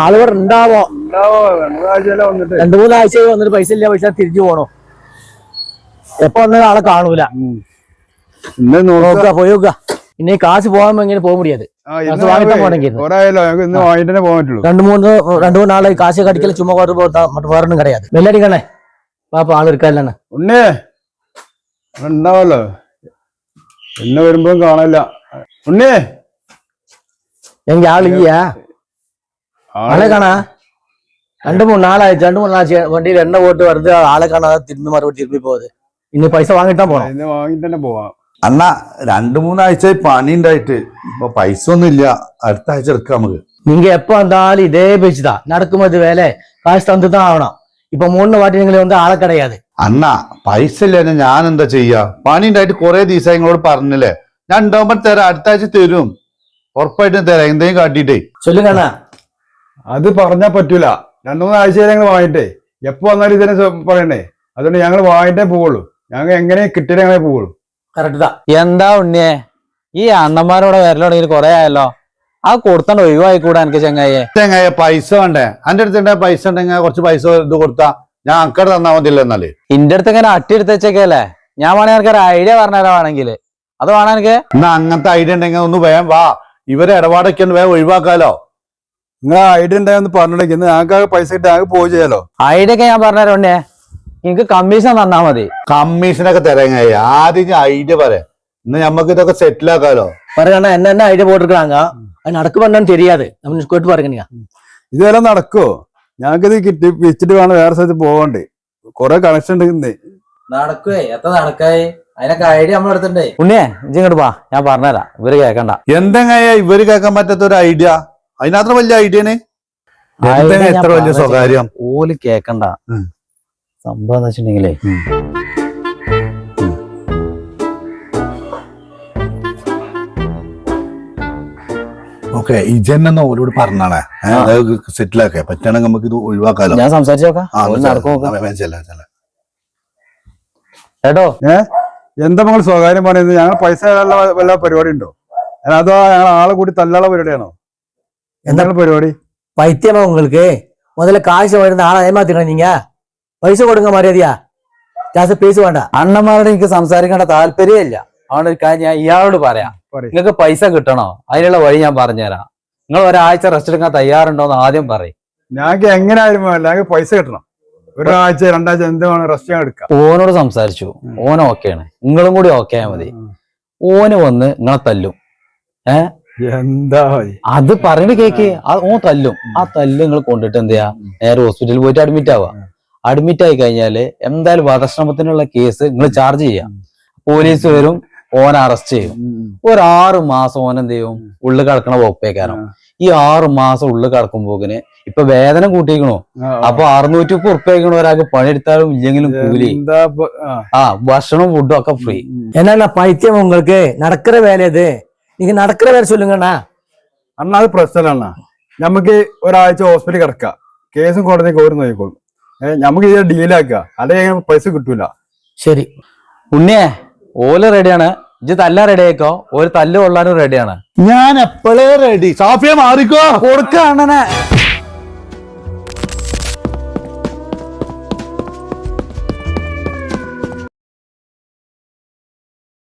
ആളുകൾ ഉണ്ടാവോ? രണ്ടു മൂന്നാഴ്ച വന്നിട്ട്. പൈസ ഇല്ല പൈസ തിരിച്ചു പോണോ. എപ്പൊ വന്ന ആളെ കാണൂല. നോക്കുക പോയി നോക്കുക ഇനി കാശ് പോകാൻ എങ്ങനെ പോകാൻ മുടിയത്. പോകാൻ രണ്ടു മൂന്ന് രണ്ടു മൂന്ന് ആളെ കാശ് കടിക്കൽ ചുമ്മാ കുറച്ച് പോത്താ മറ്റു വേറൊന്നും കിടയാത് വെല്ലടിക്കണേ പാപ്പ എടുക്കാനാണ് ഉണ്ണേ. ഉണ്ടാവല്ലോ. എന്നെ വരുമ്പോഴും കാണാനില്ല. ഉണ്ണേ. എനിക്ക് ആളില്ല. ആളെ കാണാ? രണ്ടു മൂന്ന് നാളാഴ്ച രണ്ടു മൂന്ന് ആഴ്ച വണ്ടിയിൽ എണ്ണ പോയിട്ട് വെറുതെ ആളെ കാണാതെ തിരുമ്പി മറുപടി തിരുമ്പി പോയത്. ഇനി പൈസ വാങ്ങിട്ടാ പോണം? ഇന്ന് വാങ്ങിട്ട് തന്നെ പോവാം. അണ്ണ രണ്ടു മൂന്നാഴ്ച പണി ഉണ്ടായിട്ട്. ഇപ്പൊ പൈസ ഒന്നും ഇല്ല. അടുത്ത ആഴ്ച എടുക്കാം നമുക്ക്. നിങ്ങ എപ്പോ എന്തായാലും ഇതേ പേച്ചിതാ നടക്കുമ്പോ ഇത് വേല കാശ് തന്നിട്ടാ ആവണം. ഇപ്പൊ മൂന്ന് വാട്ടി നിങ്ങൾ വന്ന് ആളെ കിടയാത്. അണ്ണ പൈസ ഇല്ല ഞാൻ എന്താ ചെയ്യാ? പണി ഉണ്ടായിട്ട് കുറെ ദിവസം നിങ്ങളോട് പറഞ്ഞില്ലേ? ഞാൻ ഉണ്ടാവുമ്പോ തരാം അടുത്ത ആഴ്ച തരും. ഉറപ്പായിട്ടും തരാം. എന്തെങ്കിലും കാട്ടിട്ടേ ചൊല്ലുകണ്ണ അത് പറഞ്ഞാൽ പറ്റൂല. രണ്ടു മൂന്ന് ആഴ്ചയിൽ ഞങ്ങൾ വാങ്ങിട്ടേ എപ്പോ വന്നാലും ഇതിനെ പറയണ്ടേ പറയണേ. അതുകൊണ്ട് ഞങ്ങൾ വാങ്ങിട്ടേ പോവുള്ളൂ. ഞങ്ങൾ എങ്ങനെ കിട്ടിയാലേ ഞങ്ങളെ പോവുള്ളൂ. കറക്റ്റ് എന്താ ഉണ്ണിയെ? ഈ അണ്ണന്മാരോടെ വരലുണ്ടെങ്കിൽ കൊറേ ആയല്ലോ. ആ കൊടുത്തണ്ട് ഒഴിവായിക്കൂടാ എനിക്ക് ചങ്ങായിയെ. ചെങ്ങായ പൈസ വേണ്ടേ? എന്റെ അടുത്ത് പൈസ ഉണ്ടെങ്കിൽ കുറച്ച് പൈസ ഇത് കൊടുത്താ ഞാൻ അക്കടെ തന്നാ മതിയല്ലോ എന്നാൽ. ഇന്റെ അടുത്ത് ഇങ്ങനെ അട്ടി എടുത്ത് വെച്ചേക്കല്ലേ ഞാൻ വേണേ എനിക്ക് ഒരു ഐഡിയ പറഞ്ഞുതരാ വേണമെങ്കിൽ അത് വേണം എനിക്ക്? എന്നാ അങ്ങനത്തെ ഐഡിയ ഉണ്ടെങ്കിൽ ഒന്ന് വേഗം വാ. ഇവരെ ഇടപാടൊക്കെ ഒന്ന് വേഗം ഒഴിവാക്കാലോ. നിങ്ങൾ ഐഡിയ ഉണ്ടായെന്ന് പറഞ്ഞിട്ട് ഞങ്ങൾക്ക് പൈസ കിട്ടി ഞങ്ങൾക്ക് പോയി ചെയ്യാലോ? ഐഡിയ ഒക്കെ ഞാൻ പറഞ്ഞുതരണ്ടേ നിങ്ങക്ക് കമ്മീഷൻ തന്നാ മതി. കമ്മീഷനൊക്കെ തരങ്ങായി ആദ്യം ഞാൻ ഐഡിയ പറയാം. എന്നാ നമുക്ക് ഇതൊക്കെ സെറ്റിൽ ആക്കാലോ? പറയണ എന്നെ എന്നെ ഐഡിയ പോട്ടിരിക്കണാങ്ക അത് നടക്കു പറഞ്ഞു തെരിയാതെ നമ്മൾ ഇഷ്ടപ്പെട്ട് പറഞ്ഞാ ഇതെല്ലാം നടക്കോ? ഞങ്ങൾക്കിത് കിട്ടി വെച്ചിട്ട് വേണം വേറെ സ്ഥലത്ത് പോകണ്ടേ കൊറേ കണക്ഷൻ ഉണ്ട് നടക്കുവേ. എത്ര നടക്കായി? അതിനൊക്കെ ഐഡിയ നമ്മൾ എടുത്തിട്ടുണ്ടേ ഉണ്ണിയേ ഇജിങ്ങോട്ട് വാ. ഞാൻ പറഞ്ഞുതരാം. ഇവർ കേക്കണ്ട. എന്തെങ്ങായ ഇവർ കേക്കാൻ പറ്റാത്ത ഒരു ഐഡിയ? അതിനത്ര വലിയ ഐഡിയനെ എത്ര വലിയ. സ്വകാര്യം? ഓൽ കേക്കണ്ട. സംഭവം വെച്ചിട്ടുണ്ടെങ്കിലേ ഓക്കെ ഇജന്നെ ഓരോട് പറഞ്ഞാണേ സെറ്റിൽ ആക്കേ പറ്റുകയാണെങ്കിൽ നമുക്ക് ഇത് ഒഴിവാക്കാലോ. ഞാൻ സംസാരിച്ചു നോക്കാം. ഓൽ എന്നാ നടക്കും നോക്കാം ആ, വേഗം ചെല്ലാം, ചെല്ലാം. കേട്ടോ എന്താ നിങ്ങൾ സ്വകാര്യം പറയുന്നത്? ഞങ്ങൾ പൈസ വല്ല പരിപാടി ഉണ്ടോ അതോ ഞങ്ങൾ ആളെ കൂടി തല്ലാള പരിപാടിയാണോ? എന്താണ് പരിപാടി பைத்தியமா உங்களுக்கு முதல்ல காசு வருது ஆளை ஏமாத்திக்கணும் நீங்க பைசா கொடுங்க மரியாதையா ஜாஸ்தி பேச வேண்டாம் അണ്ണന്മാരോട് എനിക്ക് സംസാരിക്കേണ്ട താല്പര്യമില്ല അതുകൊണ്ട് ഒരു കാര്യം ഞാൻ ഇയാളോട് പറയാം പറയ്. നിങ്ങൾക്ക് പൈസ കിട്ടണോ അതിനുള്ള വഴി ഞാൻ പറഞ്ഞുതരാം നിങ്ങൾ ഒരാഴ്ച റെസ്റ്റ് എടുക്കാൻ തയ്യാറുണ്ടോ എന്ന് ആദ്യം പറയും ഞങ്ങൾക്ക് എങ്ങനെ ആയാലും വേണ്ട ഞങ്ങൾക്ക് പൈസ കിട്ടണം ഒരാഴ്ച രണ്ടാഴ്ച എന്ത് വേണം റെസ്റ്റ് ഞാൻ എടുക്കാം ഓനോട് സംസാരിച്ചു ഓൻ ഓക്കെയാണ് നിങ്ങളും കൂടി ഓക്കെ ആയാൽ മതി ഓന് വന്ന് നിങ്ങളെ തല്ലും എന്താ അത് പറഞ്ഞു കേക്ക് ഓ തല്ലും. ആ തല്ല് നിങ്ങൾ കൊണ്ടിട്ട് എന്താ നേരെ ഹോസ്പിറ്റലിൽ പോയിട്ട് അഡ്മിറ്റ് ആവുക അഡ്മിറ്റ് ആയി കഴിഞ്ഞാൽ എന്തായാലും വധശ്രമത്തിനുള്ള കേസ് നിങ്ങൾ ചാർജ് ചെയ്യാം. പോലീസ് വരും ഓനെ അറസ്റ്റ് ചെയ്യും. ഒരു ആറ് മാസം ഓൻ എന്ത് ചെയ്യും? ഉള്ളു കടക്കണ വകുപ്പേക്കാരം. ഈ ആറ് മാസം ഉള്ളിൽ കിടക്കുമ്പോക്കിന് ഇപ്പൊ വേദന കൂട്ടിക്കണോ അപ്പൊ അറുന്നൂറ്റി മുപ്പത് ഉറുപ്പയ്ക്കണോ ഒരാൾക്ക് പണിയെടുത്താലും ഇല്ലെങ്കിലും കൂലി. ആ. ഭക്ഷണവും ഫുഡും ഒക്കെ ഫ്രീ എന്നാ പൈത്യം ഉങ്ങൾക്ക് നടക്കുന്ന വേല ഇത്. നീ നടക്കുന്ന പേര് ചൊല്ലുങ്ങണ്ണാ അണ്ണാ അത് പ്രശ്നമല്ല നമുക്ക് ഒരാഴ്ച ഹോസ്പിറ്റലിൽ കിടക്കാം. കേസും കോടതി കോരി നോക്കിക്കോളും. ഏഹ് നമുക്ക് ഇത് ഡീലാക്കുക അല്ലെങ്കിൽ പൈസ കിട്ടൂല. ശരി. ഉണ്ണിയെ ഓല റെഡിയാണ് ഇജ് തല്ല റെഡി ആയിക്കോ? ഒരു തല്ല് കൊള്ളാനും റെഡിയാണ് ഞാൻ എപ്പോഴേ റെഡി സാഫിയ മാറിക്കോ. കൊടുക്കാണനെ